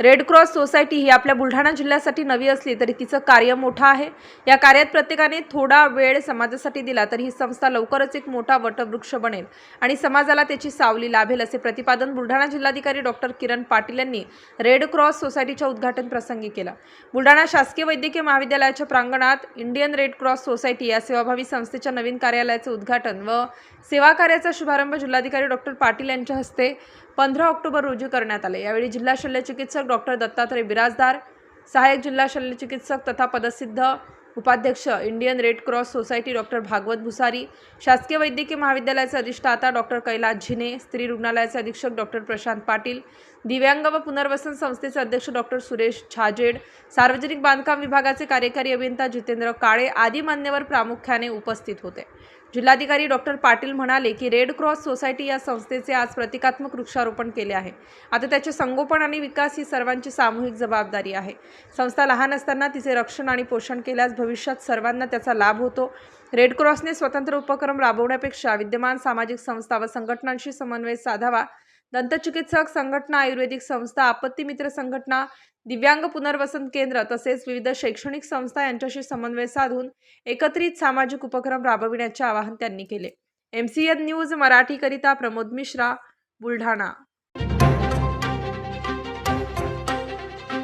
Red cross society ही आपल्या बुलढाणा जिल्ह्यासाठी नवी असली तरी तिचं कार्य मोठं आहे. या कार्यात प्रत्येकाने थोडा वेळ समाजासाठी दिला तर ही संस्था लवकरच एक मोठा वटवृक्ष बनेल आणि समाजाला त्याची सावली लाभेल असे प्रतिपादन बुलढाणा जिल्हाधिकारी डॉक्टर किरण पाटील यांनी रेड क्रॉस सोसायटीच्या उद्घाटन प्रसंगी केला. बुलढाणा शासकीय वैद्यकीय महाविद्यालयाच्या प्रांगणात इंडियन रेड क्रॉस सोसायटी या सेवाभावी संस्थेच्या नवीन कार्यालयाचं उद्घाटन व सेवा कार्याचा शुभारंभ जिल्हाधिकारी डॉक्टर पाटील यांच्या हस्ते पंधरा ऑक्टोबर रोजी करण्यात आले. यावेळी जिल्हा शल्यचिकित्सक डॉक्टर दत्तात्रय बिराजदार सहाय्यक जिल्हा शल्यचिकित्सक तथा पदसिद्ध उपाध्यक्ष Indian red cross society doctor Bhagwat Bhusari शासकीय वैद्यकीय महाविद्यालयाचे अधिष्ठाता डॉक्टर कैलास झिने स्त्री रुग्णालयाचे अधीक्षक डॉक्टर प्रशांत पाटील दिव्यांग व पुनर्वसन संस्थेचे अध्यक्ष डॉक्टर सुरेश छाजेड सार्वजनिक बांधकाम विभागाचे कार्यकारी अभियंता जितेंद्र काळे आदी मान्यवर प्रामुख्याने उपस्थित होते. जिल्हाधिकारी डॉक्टर पाटील म्हणाले की रेड क्रॉस सोसायटी या संस्थेचे आज प्रतिकात्मक वृक्षारोपण केले आहे. आता त्याचे संगोपन आणि विकास ही सर्वांची सामूहिक जबाबदारी आहे. संस्था लहान असताना तिचे रक्षण आणि पोषण केल्यास भविष्यात सर्वांना त्याचा लाभ होतो. रेड क्रॉसने स्वतंत्र उपक्रम राबवण्यापेक्षा विद्यमान सामाजिक संस्था व संघटनांशी समन्वय साधावा. दंतचिकित्सक संघटना आयुर्वेदिक संस्था आपत्ती मित्र संघटना दिव्यांग पुनर्वसन केंद्र तसेच विविध शैक्षणिक संस्था यांच्याशी समन्वय साधून एकत्रित सामाजिक उपक्रम राबविण्याचे आवाहन त्यांनी केले. एम सी एन न्यूज मराठीकरिता प्रमोद मिश्रा बुलढाणा.